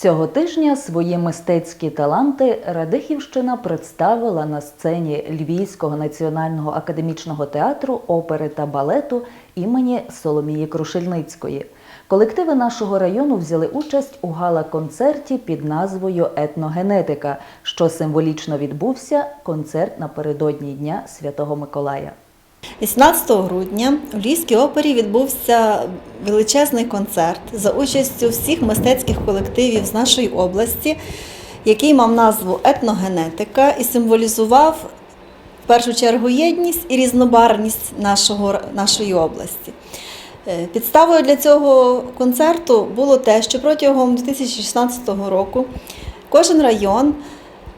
Цього тижня свої мистецькі таланти Радихівщина представила на сцені Львівського національного академічного театру опери та балету імені Соломії Крушельницької. Колективи нашого району взяли участь у гала-концерті під назвою Етногенетика, що символічно відбувся концерт напередодні Дня Святого Миколая. 18 грудня у Львівській опері відбувся величезний концерт за участю всіх мистецьких колективів з нашої області, який мав назву Етногенетика і символізував в першу чергу єдність і різнобарвність нашого, нашої області. Е, Підставою для цього концерту було те, що протягом 2016 року кожен район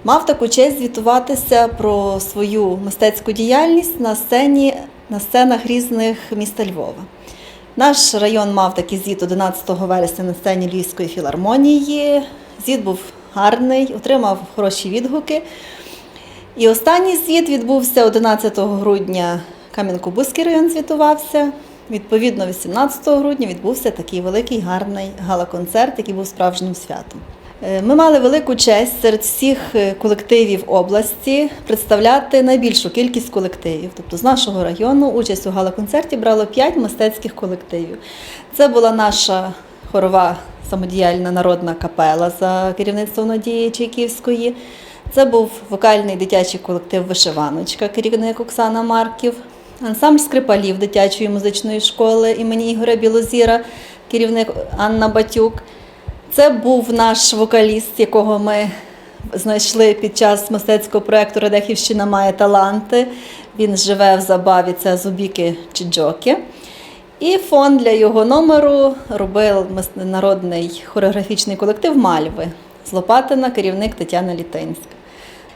мав таку честь звітуватися про свою мистецьку діяльність на сцені на сценах різних міста Львова. Наш район мав такий звіт 11 вересня на сцені Львівської філармонії. Звіт був гарний, отримав хороші відгуки. І останній звіт відбувся 11 грудня. Кам'янко-Бузький район звітувався. Відповідно, 18 грудня відбувся такий великий гарний гала-концерт, який був справжнім святом. Е, Ми мали велику честь серед всіх е, колективів області представляти найбільшу кількість колективів. Тобто з нашого району участь у гала-концерті брало 5 мистецьких колективів. Це була наша хорова самодіяльна народна капела за керівництвом Надії Чайківської. Це був вокальний дитячий колектив Вишиваночка, керівник Оксана Марків, ансамбль скрипалів дитячої музичної школи імені Ігоря Білозіра, керівник Анна Батюк. Це був наш вокаліст, якого ми знайшли під час мистецького проєкту Радехівщина має таланти. Він живе в забаві, це Зубіки Чіджоки. І фон для його номеру робив народний хореографічний колектив Мальви з Лопатина, керівник Тетяна Літинська.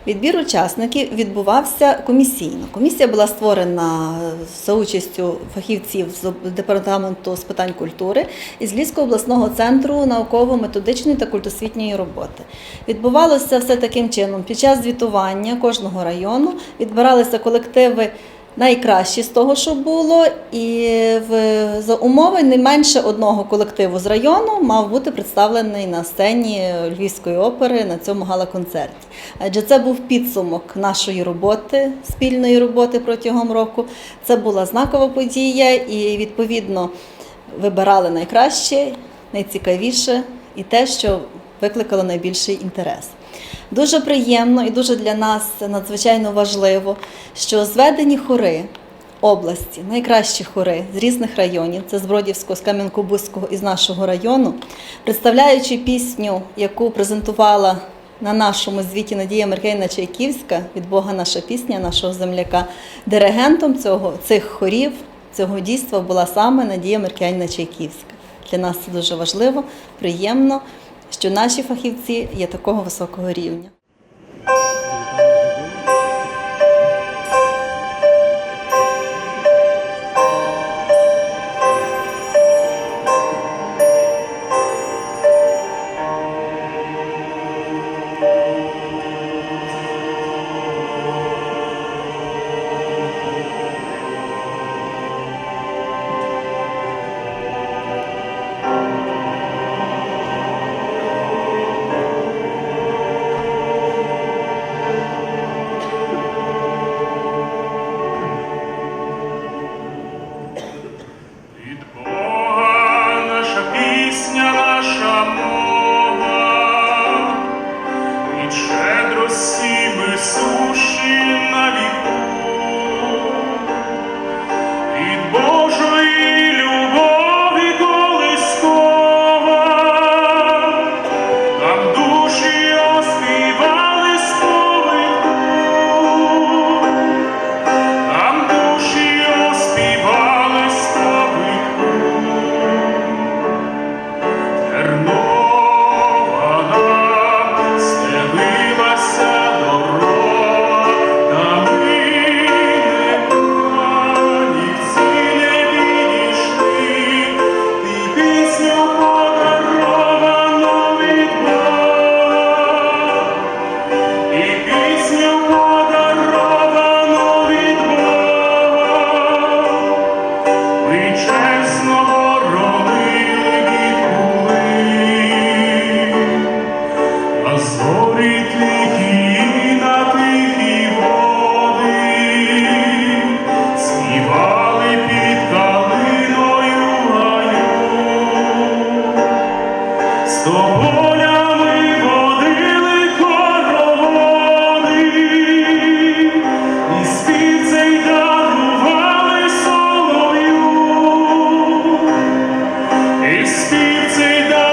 Відбір учасників відбувався комісійно. Комісія була створена за участю фахівців з департаменту з питань культури і з обласного центру науково-методичної та культосвітньої роботи. Відбувалося все таким чином. Під час звітування кожного району відбиралися колективи найкращі з того, що було, і в, за умови не менше одного колективу з району мав бути представлений на сцені Львівської опери на цьому гала-концерті. Адже це був підсумок нашої роботи, спільної роботи протягом року. Це була знакова подія, і відповідно вибирали найкраще, найцікавіше і те, що викликало найбільший інтерес. Дуже приємно і дуже для нас надзвичайно важливо, що зведені хори області, найкращі хори з різних районів, це з Бродівського, з Кам'янко-Бузького і з нашого району, представляючи пісню, яку презентувала на нашому звіті Надія Меркейна Чайківська від Бога наша пісня, нашого земляка, диригентом цього, цих хорів, цього дійства була саме Надія Меркейна Чайківська. Для нас це дуже важливо, приємно, що наші фахівці є такого високого рівня. izspīdzina.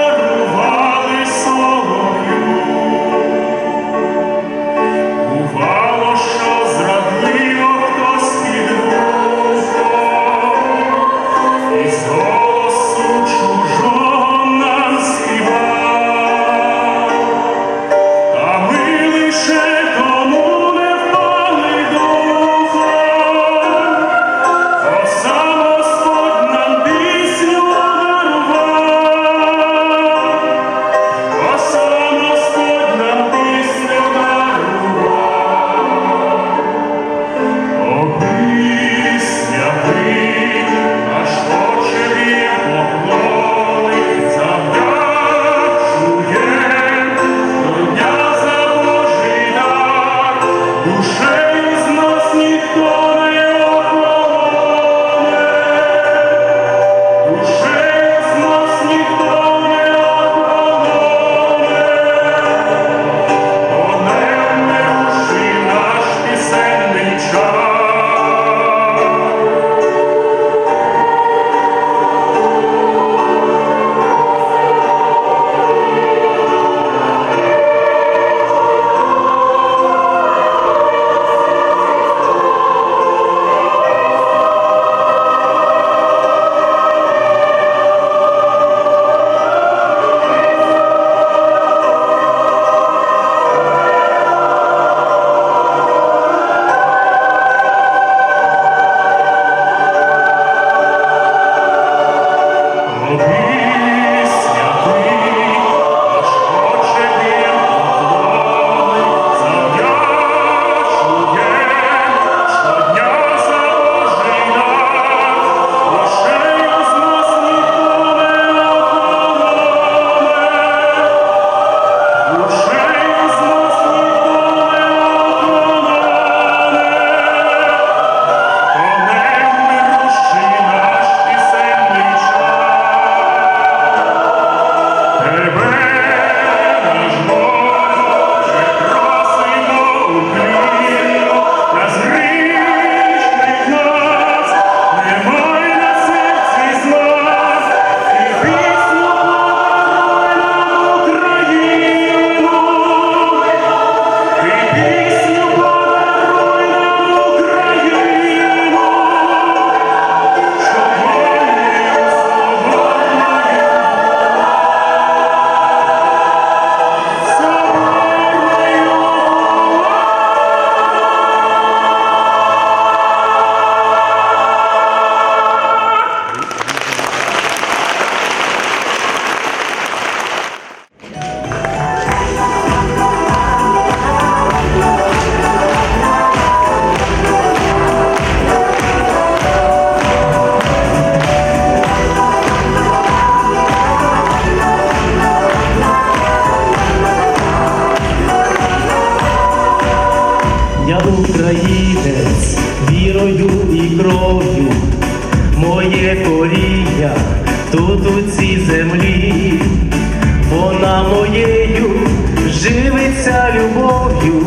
здається любов'ю,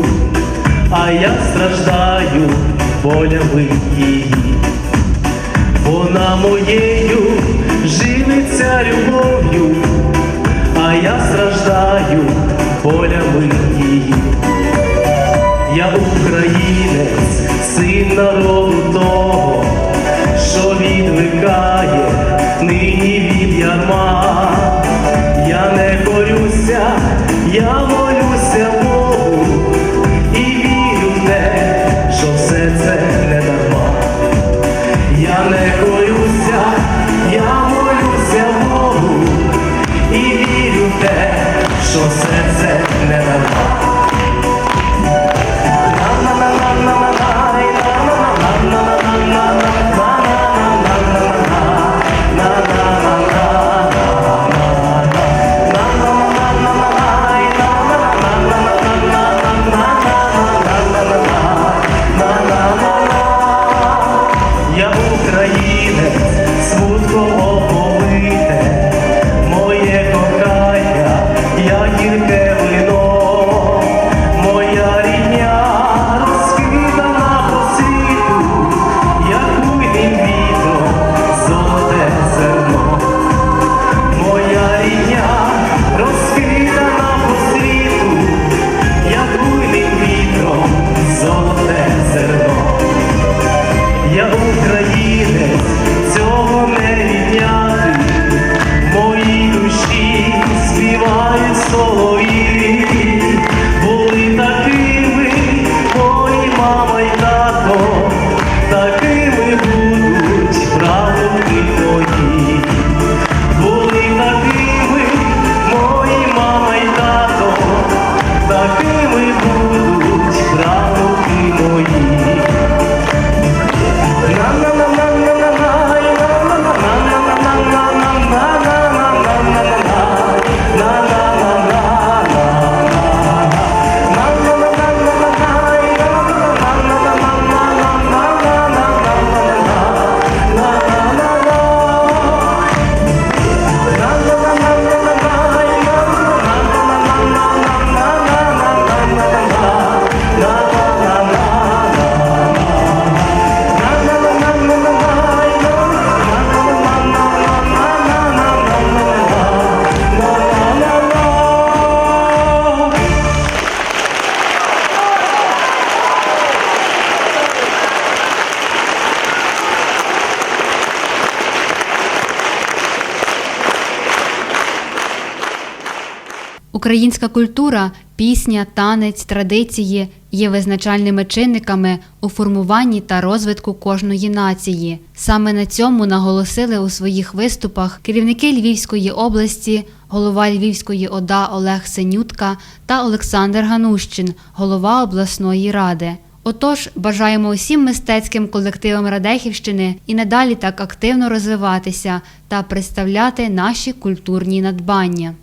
а я страждаю болями її. Вона моєю живиться любов'ю, а я страждаю болями її. Я українець, син народу. що все це не дарма. Українська культура, пісня, танець, традиції є визначальними чинниками у формуванні та розвитку кожної нації. Саме на цьому наголосили у своїх виступах керівники Львівської області, голова Львівської ОДА Олег Синютка та Олександр Ганущин, голова обласної ради. Отож, бажаємо усім мистецьким колективам Радехівщини і надалі так активно розвиватися та представляти наші культурні надбання.